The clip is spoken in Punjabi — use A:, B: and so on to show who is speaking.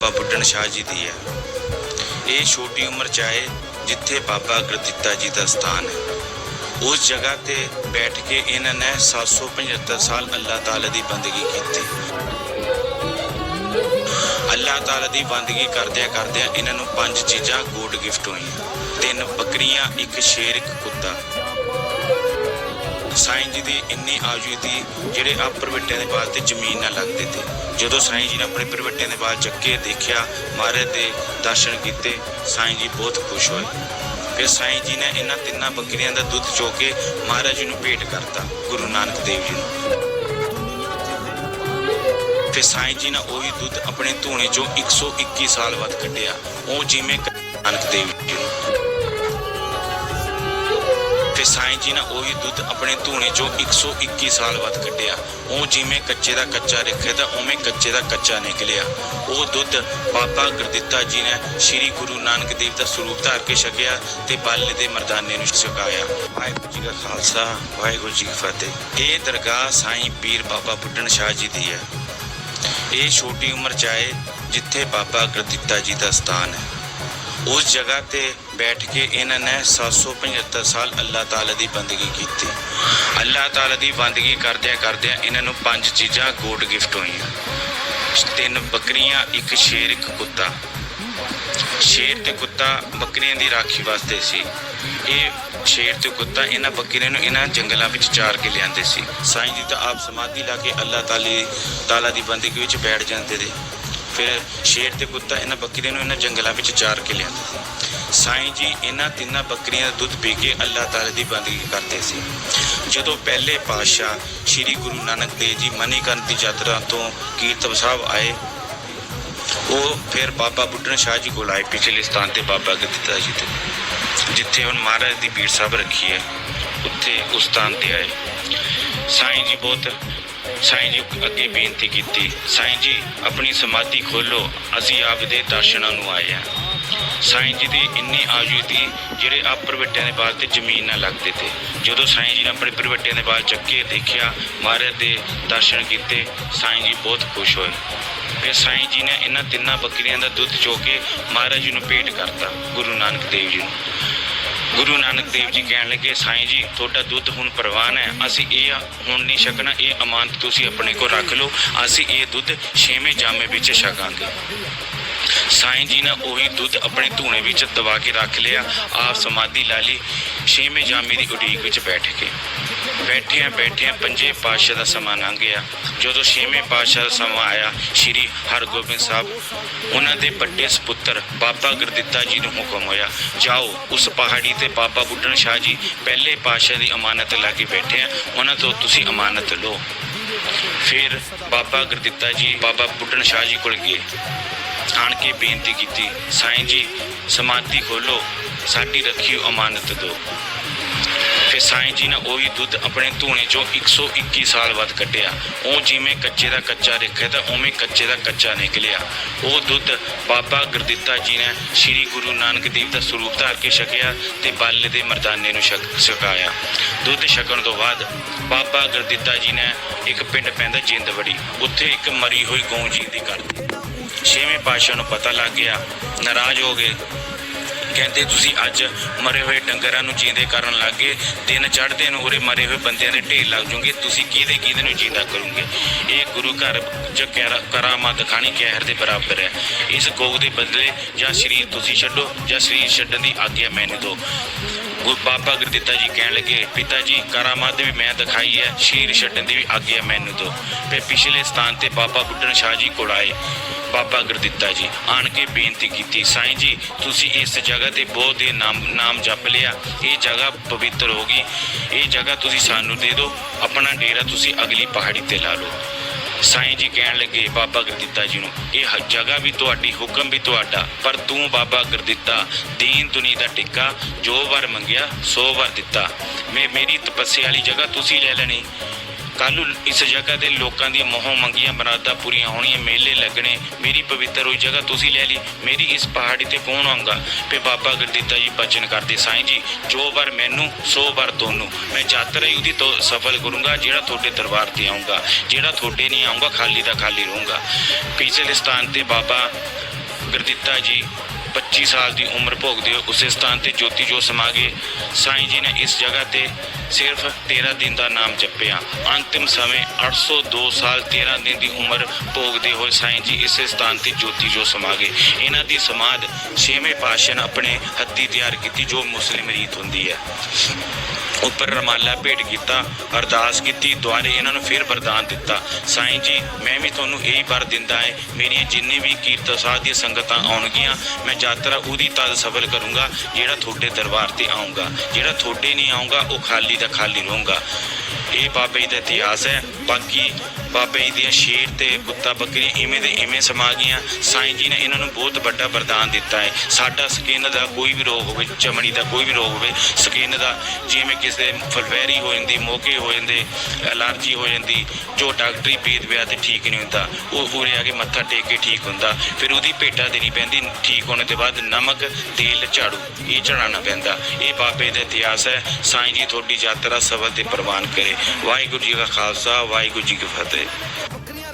A: ਬਾਬਾ ਬੁੱਢਣ ਸ਼ਾਹ ਜੀ ਦੀ ਹੈ। ਇਹ ਛੋਟੀ ਉਮਰ ਚ ਆਏ ਜਿੱਥੇ ਬਾਬਾ ਗੁਰਦਿੱਤਾ ਜੀ ਦਾ ਸਥਾਨ ਹੈ। ਉਸ ਜਗ੍ਹਾ ਤੇ ਬੈਠ ਕੇ ਇਹਨਾਂ ਨੇ 775 ਸਾਲ ਅੱਲਾਹ ਤਾਲਾ ਦੀ ਬੰਦਗੀ ਕੀਤੀ। ਅੱਲਾਹ ਤਾਲਾ ਦੀ ਬੰਦਗੀ ਕਰਦਿਆਂ ਕਰਦਿਆਂ ਇਹਨਾਂ ਨੂੰ ਪੰਜ ਚੀਜ਼ਾਂ ਗੋਡ ਗਿਫਟ ਹੋਈਆਂ। ਤਿੰਨ ਬੱਕਰੀਆਂ, ਇੱਕ ਸ਼ੇਰ, ਇੱਕ ਕੁੱਤਾ। ਸਾਈਂ ਜੀ ਦੀ ਇੰਨੀ ਆਜੂ ਦੀ ਜਿਹੜੇ ਆ ਪ੍ਰਵਿੱਟਿਆਂ ਦੇ ਬਾਲ ਤੇ ਜ਼ਮੀਨ ਨਾਲ ਲੱਗਦੇ ਤੇ। ਜਦੋਂ ਸਾਈਂ ਜੀ ਨੇ ਆਪਣੇ ਪ੍ਰਵਿੱਟਿਆਂ ਦੇ ਬਾਲ ਚੱਕੇ, ਦੇਖਿਆ, ਮਹਾਰਾਜ ਦੇ ਦਰਸ਼ਨ ਕੀਤੇ, ਸਾਈਂ ਜੀ ਬਹੁਤ ਖੁਸ਼ ਹੋਏ। ਫਿਰ ਸਾਈਂ ਜੀ ਨੇ ਇਹਨਾਂ ਤਿੰਨਾਂ ਬੱਕਰੀਆਂ ਦਾ ਦੁੱਧ ਚੋ ਕੇ ਮਹਾਰਾਜ ਜੀ ਨੂੰ ਭੇਟ ਕਰਤਾ, ਗੁਰੂ ਨਾਨਕ ਦੇਵ ਜੀ ਨੂੰ। ਫਿਰ ਸਾਈਂ ਜੀ ਨੇ ਉਹੀ ਦੁੱਧ ਆਪਣੇ ਧੂਣੇ ਚੋਂ 121 ਸਾਲ ਬਾਅਦ ਕੱਢਿਆ, ਉਹ ਜਿਵੇਂ ਨਾਨਕ ਦੇਵ ਜੀ ਨੂੰ। ਤੇ ਸਾਈਂ ਜੀ ਨੇ ਉਹੀ ਦੁੱਧ ਆਪਣੇ ਧੂਣੇ ਚੋਂ 121 ਸਾਲ ਬਾਅਦ ਕੱਢਿਆ। ਉਹ ਜਿਵੇਂ ਕੱਚੇ ਦਾ ਕੱਚਾ ਰੱਖਿਆ ਤਾਂ ਉਵੇਂ ਕੱਚੇ ਦਾ ਕੱਚਾ ਨਿਕਲਿਆ। ਉਹ ਦੁੱਧ ਬਾਬਾ ਗੁਰਦਿੱਤਾ ਜੀ ਨੇ ਸ੍ਰੀ ਗੁਰੂ ਨਾਨਕ ਦੇਵ ਦਾ ਸਰੂਪ ਧਾਰ ਕੇ ਛਕਿਆ ਤੇ ਬਾਲੇ ਦੇ ਮਰਦਾਨੇ ਨੂੰ ਛਕਾਇਆ। ਵਾਹਿਗੁਰੂ ਜੀ ਕਾ ਖਾਲਸਾ, ਵਾਹਿਗੁਰੂ ਜੀ ਕੀ ਫਤਿਹ। ਇਹ ਦਰਗਾਹ ਸਾਈਂ ਪੀਰ ਬਾਬਾ ਬੁੱਢਣ ਸ਼ਾਹ ਜੀ ਦੀ ਹੈ। ਇਹ ਛੋਟੀ ਉਮਰ ਚ ਆਏ ਜਿੱਥੇ ਬਾਬਾ ਗੁਰਦਿੱਤਾ ਜੀ ਦਾ ਸਥਾਨ ਹੈ। ਉਸ ਜਗ੍ਹਾ ਤੇ ਬੈਠ ਕੇ ਇਹਨਾਂ ਨੇ 775 ਸਾਲ ਅੱਲਾਹ ਤਾਲਾ ਦੀ ਬੰਦਗੀ ਕੀਤੀ। ਅੱਲਾਹ ਤਾਲਾ ਦੀ ਬੰਦਗੀ ਕਰਦਿਆਂ ਕਰਦਿਆਂ ਇਹਨਾਂ ਨੂੰ ਪੰਜ ਚੀਜ਼ਾਂ ਗੋਡ ਗਿਫਟ ਹੋਈਆਂ। ਤਿੰਨ ਬੱਕਰੀਆਂ, ਇੱਕ ਸ਼ੇਰ, ਇੱਕ ਕੁੱਤਾ। ਸ਼ੇਰ ਤੇ ਕੁੱਤਾ ਬੱਕਰੀਆਂ ਦੀ ਰਾਖੀ ਵਾਸਤੇ ਸੀ। ਇਹ ਸ਼ੇਰ ਤੇ ਕੁੱਤਾ ਇਹਨਾਂ ਬੱਕਰੀਆਂ ਨੂੰ ਇਹਨਾਂ ਜੰਗਲਾਂ ਵਿੱਚ ਚਾਰ ਕੇ ਲਿਆਂਦੇ ਸੀ। ਸਾਈਂ ਜੀ ਤਾਂ ਆਪ ਸਮਾਧੀ ਲਾ ਕੇ ਅੱਲਾਹ ਤਾਲੀ ਤਾਲਾ ਦੀ ਬੰਦਗੀ ਵਿੱਚ ਬੈਠ ਜਾਂਦੇ ਨੇ ਫਿਰ ਸ਼ੇਰ ਤੇ ਕੁੱਤਾ ਇਹਨਾਂ ਬੱਕਰੀਆਂ ਨੂੰ ਇਹਨਾਂ ਜੰਗਲਾਂ ਵਿੱਚ ਚਾਰ ਕੇ ਲਿਆਂਦਾ ਸੀ। ਸਾਈਂ ਜੀ ਇਹਨਾਂ ਤਿੰਨਾਂ ਬੱਕਰੀਆਂ ਦਾ ਦੁੱਧ ਪੀ ਕੇ ਅੱਲਾਹ ਤਾਲਾ ਦੀ ਬੰਦਗੀ ਕਰਦੇ ਸੀ। ਜਦੋਂ ਪਹਿਲੇ ਪਾਤਸ਼ਾਹ ਸ੍ਰੀ ਗੁਰੂ ਨਾਨਕ ਦੇਵ ਜੀ ਮਨੀਕਰਨ ਦੀ ਯਾਤਰਾ ਤੋਂ ਕੀਰਤਨ ਸਾਹਿਬ ਆਏ, ਉਹ ਫਿਰ ਬਾਬਾ ਬੁੱਢਣ ਸ਼ਾਹ ਜੀ ਕੋਲ ਆਏ, ਪਿਛਲੇ ਸਥਾਨ ਤੇ ਬਾਬਾ ਗੁਰਦਿੱਤਾ ਜੀ ਤੇ ਜਿੱਥੇ ਹੁਣ ਮਹਾਰਾਜ ਦੀ ਬੀੜ ਸਾਹਿਬ ਰੱਖੀ ਹੈ, ਉੱਥੇ ਉਸ ਸਥਾਨ ਤੇ ਆਏ। ਸਾਈਂ ਜੀ ਬਹੁਤ ਸਾਈਂ ਜੀ ਅੱਗੇ ਬੇਨਤੀ ਕੀਤੀ, ਸਾਈਂ ਜੀ, ਆਪਣੀ ਸਮਾਧੀ ਖੋਲੋ ਅਸੀਂ ਆਪ ਦੇ ਦਰਸ਼ਨਾਂ ਨੂੰ ਆਏ ਹਾਂ। ਸਾਈਂ ਜੀ ਦੀ ਇੰਨੀ ਆਜੂ ਦੀ ਜਿਹੜੇ ਆਪ ਪ੍ਰਵਿੱਟਿਆਂ ਦੇ ਬਾਲ ਤੇ ਜ਼ਮੀਨ ਨਾਲ ਲੱਗਦੇ ਤੇ ਜਦੋਂ ਸਾਈਂ ਜੀ ਨੇ ਆਪਣੇ ਪ੍ਰਵਿੱਟਿਆਂ ਦੇ ਬਾਲ ਚੱਕੇ, ਦੇਖਿਆ, ਮਹਾਰਾਜ ਦੇ ਦਰਸ਼ਨ ਕੀਤੇ, ਸਾਈਂ ਜੀ ਬਹੁਤ ਖੁਸ਼ ਹੋਏ। ਫਿਰ ਸਾਈਂ ਜੀ ਨੇ ਇਹਨਾਂ ਤਿੰਨਾਂ ਬੱਕਰੀਆਂ ਦਾ ਦੁੱਧ ਚੋ ਕੇ ਮਹਾਰਾਜ ਜੀ ਨੂੰ ਭੇਟ ਕਰਤਾ, ਗੁਰੂ ਨਾਨਕ ਦੇਵ ਜੀ ਨੂੰ। ਗੁਰੂ ਨਾਨਕ ਦੇਵ ਜੀ ਕਹਿਣ ਲੱਗੇ, ਸਾਈਂ ਜੀ, ਤੁਹਾਡਾ ਦੁੱਧ ਹੁਣ ਪ੍ਰਵਾਨ ਹੈ। ਅਸੀਂ ਇਹ ਹੁਣ ਨਹੀਂ ਛਕਣਾ, ਇਹ ਅਮਾਨਤ ਤੁਸੀਂ ਆਪਣੇ ਕੋਲ ਰੱਖ ਲਓ। ਅਸੀਂ ਇਹ ਦੁੱਧ ਛੇਵੇਂ ਜਾਮੇ ਵਿੱਚ ਛਕਾਂਗੇ। ਸਾਈਂ ਜੀ ਨੇ ਉਹੀ ਦੁੱਧ ਆਪਣੇ ਧੂਣੇ ਵਿੱਚ ਦਬਾ ਕੇ ਰੱਖ ਲਿਆ। ਆਪ ਸਮਾਧੀ ਲਾ ਲਈ। ਛੇਵੇਂ ਜਾਮੇ ਦੀ ਉਡੀਕ ਵਿੱਚ ਬੈਠ ਕੇ। ਬੈਠਿਆਂ ਬੈਠਿਆਂ ਪੰਜੇ ਪਾਤਸ਼ਾਹ ਦਾ ਸਮਾਂ ਲੰਘ ਗਿਆ। ਜਦੋਂ ਛੇਵੇਂ ਪਾਤਸ਼ਾਹ ਦਾ ਸਮਾਂ ਆਇਆ, ਸ੍ਰੀ ਹਰਗੋਬਿੰਦ ਸਾਹਿਬ, ਉਹਨਾਂ ਦੇ ਵੱਡੇ ਸੁਪੁੱਤਰ ਬਾਬਾ ਗੁਰਦਿੱਤਾ ਜੀ ਨੂੰ ਹੁਕਮ ਹੋਇਆ, ਜਾਓ, ਉਸ ਪਹਾੜੀ ਤੇ ਬਾਬਾ ਬੁੱਢਣ ਸ਼ਾਹ ਜੀ, ਪਹਿਲੇ ਪਾਤਸ਼ਾਹ ਦੀ ਅਮਾਨਤ ਲਾ ਕੇ ਬੈਠੇ ਆ, ਉਹਨਾਂ ਤੋਂ ਤੁਸੀਂ ਅਮਾਨਤ ਲਓ। ਫਿਰ ਬਾਬਾ ਗੁਰਦਿੱਤਾ ਜੀ, ਬਾਬਾ ਬੁੱਢਣ ਸ਼ਾਹ ਜੀ ਕੋਲ ਗਏ। ਆਣ ਕੇ ਬੇਨਤੀ ਕੀਤੀ, ਸਾਈਂ ਜੀ, ਸਮਾਧੀ ਖੋਲੋ ਸਾਡੀ ਰੱਖੀ ਅਮਾਨਤ ਦਿਓ। ਫਿਰ ਸਾਈਂ ਜੀ ਨੇ ਉਹੀ ਦੁੱਧ ਆਪਣੇ ਧੂਣੇ ਚੋਂ 121 ਸਾਲ ਵੱਧ ਕੱਢਿਆ। ਉਹ ਜਿਵੇਂ ਕੱਚੇ ਦਾ ਕੱਚਾ ਰੱਖਿਆ ਤਾਂ ਉਵੇਂ ਕੱਚੇ ਦਾ ਕੱਚਾ ਨਿਕਲਿਆ। ਉਹ ਦੁੱਧ ਬਾਬਾ ਗੁਰਦਿੱਤਾ ਜੀ ਨੇ ਸ੍ਰੀ ਗੁਰੂ ਨਾਨਕ ਦੇਵ ਦਾ ਸਰੂਪ ਧਾਰ ਕੇ ਛਕਿਆ ਤੇ ਬਾਲੇ ਦੇ ਮਰਦਾਨੇ ਨੂੰ ਛਕ, ਛਕਾਇਆ। ਦੁੱਧ ਛਕਣ ਤੋਂ ਬਾਅਦ ਬਾਬਾ ਗੁਰਦਿੱਤਾ ਜੀ ਨੇ ਇੱਕ ਪਿੰਡ ਪੈਂਦਾ ਜਿੰਦਵੜੀ। ਉੱਥੇ ਇੱਕ ਮਰੀ ਹੋਈ ਗਊ ਜੀ ਦੀ ਕਰਦੀ ਛੇਵੇਂ ਪਾਤਸ਼ਾਹ ਨੂੰ ਪਤਾ ਲੱਗ ਗਿਆ, ਨਾਰਾਜ਼ ਹੋ ਗਏ। ਕਹਿੰਦੇ ਤੁਸੀਂ ਅੱਜ ਮਰੇ ਹੋਏ ਡੰਗਰਾਂ ਨੂੰ ਜੀਂਦੇ ਕਰਨ ਲੱਗੇ ਦਿਨ ਚੜ੍ਹਦੇ ਨੂੰ ਉਰੇ ਮਰੇ ਹੋਏ ਬੰਦਿਆਂ ਦੇ ਢੇਰ ਲੱਗ ਜੂਗੇ। ਤੁਸੀਂ ਕਿਹਦੇ ਕਿਹਦੇ ਨੂੰ ਜੀਂਦਾ ਕਰੋਗੇ? ਇਹ ਗੁਰੂ ਘਰ ਚ ਕਰਾ- ਕਰਾਮਾਤ ਖਾਣੀ ਕਹਿਰ ਦੇ ਬਰਾਬਰ ਹੈ। ਇਸ ਗੋਗ ਦੇ ਬਦਲੇ ਜਾਂ ਸਰੀਰ ਤੁਸੀਂ ਛੱਡੋ, ਜਾਂ ਸਰੀਰ ਛੱਡਣ ਦੀ ਆਗਿਆ ਮੈਨੂੰ ਦਿਓ। ਗੁਰੂ ਬਾਬਾ ਗੁਰਦਿੱਤਾ ਜੀ ਕਹਿਣ ਲੱਗੇ, ਪਿਤਾ ਜੀ, ਕਰਾਮਾਤ ਵੀ ਮੈਂ ਦਿਖਾਈ ਹੈ, ਸ਼ੀਰ ਛੱਡਣ ਦੀ ਵੀ ਆਗਿਆ ਮੈਨੂੰ ਦਿਓ ਫਿਰ ਪਿਛਲੇ ਸਥਾਨ ਤੇ ਬਾਬਾ ਗੁੱਡਣ ਸ਼ਾਹ ਜੀ ਕੋਲ ਆਏ, ਬਾਬਾ ਗੁਰਦਿੱਤਾ ਜੀ। ਆਣ ਕੇ ਬੇਨਤੀ ਕੀਤੀ, ਸਾਈਂ ਜੀ, ਤੁਸੀਂ ਇਸ ਜਗ੍ਹਾ ਤੇ ਬਹੁਤ ਦੇ ਨਾਮ ਨਾਮ ਜਪ ਲਿਆ, ਇਹ ਜਗ੍ਹਾ ਪਵਿੱਤਰ ਹੋ ਗਈ, ਇਹ ਜਗ੍ਹਾ ਤੁਸੀਂ ਸਾਨੂੰ ਦੇ ਦਿਓ, ਆਪਣਾ ਡੇਰਾ ਤੁਸੀਂ ਅਗਲੀ ਪਹਾੜੀ ਤੇ ਲਾ ਲਓ। ਸਾਈਂ ਜੀ ਕਹਿਣ ਲੱਗੇ, ਬਾਬਾ ਗੁਰਦਿੱਤਾ ਜੀ ਨੂੰ, ਇਹ ਜਗ੍ਹਾ ਵੀ ਤੁਹਾਡੀ, ਹੁਕਮ ਵੀ ਤੁਹਾਡਾ, ਪਰ ਤੂੰ ਬਾਬਾ ਗੁਰਦਿੱਤਾ, ਦੀਨ ਦੁਨੀ ਦਾ ਟਿੱਕਾ, ਜੋ ਵਾਰ ਮੰਗਿਆ, ਸੋ ਵਾਰ ਦਿੱਤਾ। ਮੈਂ ਮੇਰੀ ਤਪੱਸਿਆ ਵਾਲੀ ਜਗ੍ਹਾ ਤੁਸੀਂ ਲੈ ਲੈਣੀ। ਕੱਲ੍ਹ ਨੂੰ ਇਸ ਜਗ੍ਹਾ ਦੇ ਲੋਕਾਂ ਦੀਆਂ ਮੋਹ ਮੰਗੀਆਂ ਮਰਾਦਾਂ ਪੂਰੀਆਂ ਹੋਣੀਆਂ, ਮੇਲੇ ਲੱਗਣੇ, ਮੇਰੀ ਪਵਿੱਤਰ ਹੋਈ ਜਗ੍ਹਾ ਤੁਸੀਂ ਲੈ ਲਈ, ਮੇਰੀ ਇਸ ਪਹਾੜੀ ਤੇ ਕੌਣ ਆਉਂਗਾ ਤੇ ਬਾਬਾ ਗੁਰਦਿੱਤਾ ਜੀ ਬਚਨ ਕਰਦੇ, ਸਾਈਂ ਜੀ, ਜੋ ਵਾਰ ਮੈਨੂੰ, ਸੋ ਵਾਰ ਤੁਹਾਨੂੰ। ਮੈਂ ਯਾਤਰਾ ਹੀ ਉਹਦੀ ਤੋਂ ਸਫਲ ਕਰੂੰਗਾ, ਜਿਹੜਾ ਤੁਹਾਡੇ ਦਰਬਾਰ ਤੇ ਆਉਂਗਾ ਜਿਹੜਾ ਤੁਹਾਡੇ ਨਹੀਂ ਆਉਂਗਾ ਖਾਲੀ ਦਾ ਖਾਲੀ ਰਹੂੰਗਾ। ਪਿਛਲੇ ਸਥਾਨ ਤੇ ਬਾਬਾ ਗੁਰਦਿੱਤਾ ਜੀ 25 ਸਾਲ ਦੀ ਉਮਰ ਭੋਗਦੇ ਹੋਏ ਉਸੇ ਸਥਾਨ ਤੇ ਜੋਤੀ ਜੋ ਸਮਾ ਗਏ ਸਾਈਂ ਜੀ ਨੇ ਇਸ ਜਗ੍ਹਾ ਤੇ ਸਿਰਫ 13 ਦਿਨ ਦਾ ਨਾਮ ਜਪਿਆ। ਅੰਤਿਮ ਸਮੇਂ 802 ਸਾਲ 13 ਦਿਨ ਦੀ ਉਮਰ ਭੋਗਦੇ ਹੋਏ ਸਾਈਂ ਜੀ ਇਸੇ ਸਥਾਨ ਤੇ ਜੋਤੀ ਜੋ ਸਮਾ ਗਏ ਇਹਨਾਂ ਦੀ ਸਮਾਧ ਛੇਵੇਂ ਪਾਤਸ਼ਾਹ ਨੇ ਆਪਣੇ ਹੱਥੀਂ ਤਿਆਰ ਕੀਤੀ, ਜੋ ਮੁਸਲਿਮ ਰੀਤ ਹੁੰਦੀ ਹੈ। ਉੱਪਰ ਰਮਾਲਾ ਭੇਟ ਕੀਤਾ, ਅਰਦਾਸ ਕੀਤੀ, ਦੁਆਰੇ ਇਹਨਾਂ ਨੂੰ ਫਿਰ ਵਰਦਾਨ ਦਿੱਤਾ। ਸਾਈਂ ਜੀ, ਮੈਂ ਵੀ ਤੁਹਾਨੂੰ ਇਹੀ ਵਰ ਦਿੰਦਾ ਹੈ, ਮੇਰੀਆਂ ਜਿੰਨੇ ਵੀ ਕੀਰਤ ਸਾਧ ਦੀਆਂ ਸੰਗਤਾਂ ਆਉਣਗੀਆਂ, ਮੈਂ ਯਾਤਰਾ ਉਹਦੀ ਤਦ ਸਫਲ ਕਰੂੰਗਾ, ਜਿਹੜਾ ਤੁਹਾਡੇ ਦਰਬਾਰ ਤੇ ਆਉਂਗਾ ਜਿਹੜਾ ਤੁਹਾਡੇ ਨਹੀਂ ਆਉਂਗਾ ਉਹ ਖਾਲੀ ਦਾ ਖਾਲੀ ਰਹੂੰਗਾ। ਇਹ ਬਾਬੇ ਜੀ ਦਾ ਇਤਿਹਾਸ ਹੈ। ਬਾਕੀ ਬਾਬੇ ਜੀ ਦੀਆਂ ਸ਼ੇਰ ਤੇ ਕੁੱਤਾ ਬੱਕਰੀਆਂ ਇਵੇਂ ਦੇ ਇਵੇਂ ਸਮਾ ਗਈਆਂ। ਸਾਈਂ ਜੀ ਨੇ ਇਹਨਾਂ ਨੂੰ ਬਹੁਤ ਵੱਡਾ ਵਰਦਾਨ ਦਿੱਤਾ ਹੈ। ਸਾਡਾ ਸਕਿਨ ਦਾ ਕੋਈ ਵੀ ਰੋਗ ਹੋਵੇ, ਚਮੜੀ ਦਾ ਕੋਈ ਵੀ ਰੋਗ ਹੋਵੇ, ਸਕਿਨ ਦਾ ਜਿਵੇਂ ਕਿਸੇ ਫਲਵੈਰੀ ਹੋ ਜਾਂਦੀ, ਮੋਕੇ ਹੋ ਜਾਂਦੇ, ਐਲਰਜੀ ਹੋ ਜਾਂਦੀ, ਜੋ ਡਾਕਟਰੀ ਭੇਦ ਵਿਆਹ ਤੇ ਠੀਕ ਨਹੀਂ ਹੁੰਦਾ, ਉਹ ਉਰੇ ਆ ਕੇ ਮੱਥਾ ਟੇਕ ਕੇ ਠੀਕ ਹੁੰਦਾ, ਫਿਰ ਉਹਦੀ ਭੇਟਾ ਦੇਣੀ ਪੈਂਦੀ, ਠੀਕ ਹੋਣ ਤੋਂ ਬਾਅਦ ਨਮਕ, ਤੇਲ, ਝਾੜੂ, ਇਹ ਚੜਾਉਣਾ ਪੈਂਦਾ। ਇਹ ਬਾਬੇ ਦਾ ਇਤਿਹਾਸ ਹੈ। ਸਾਈਂ ਜੀ ਤੁਹਾਡੀ ਯਾਤਰਾ ਸਫਲ ਤੇ ਪ੍ਰਵਾਨ ਕਰੇ। ਵਾਹਿਗੁਰੂ ਜੀ ਕਾ ਖਾਲਸਾ, ਵਾਹਿਗੁਰੂ ਜੀ ਕੀ ਫਤਿਹ।
B: ਬੱਕਰੀਆਂ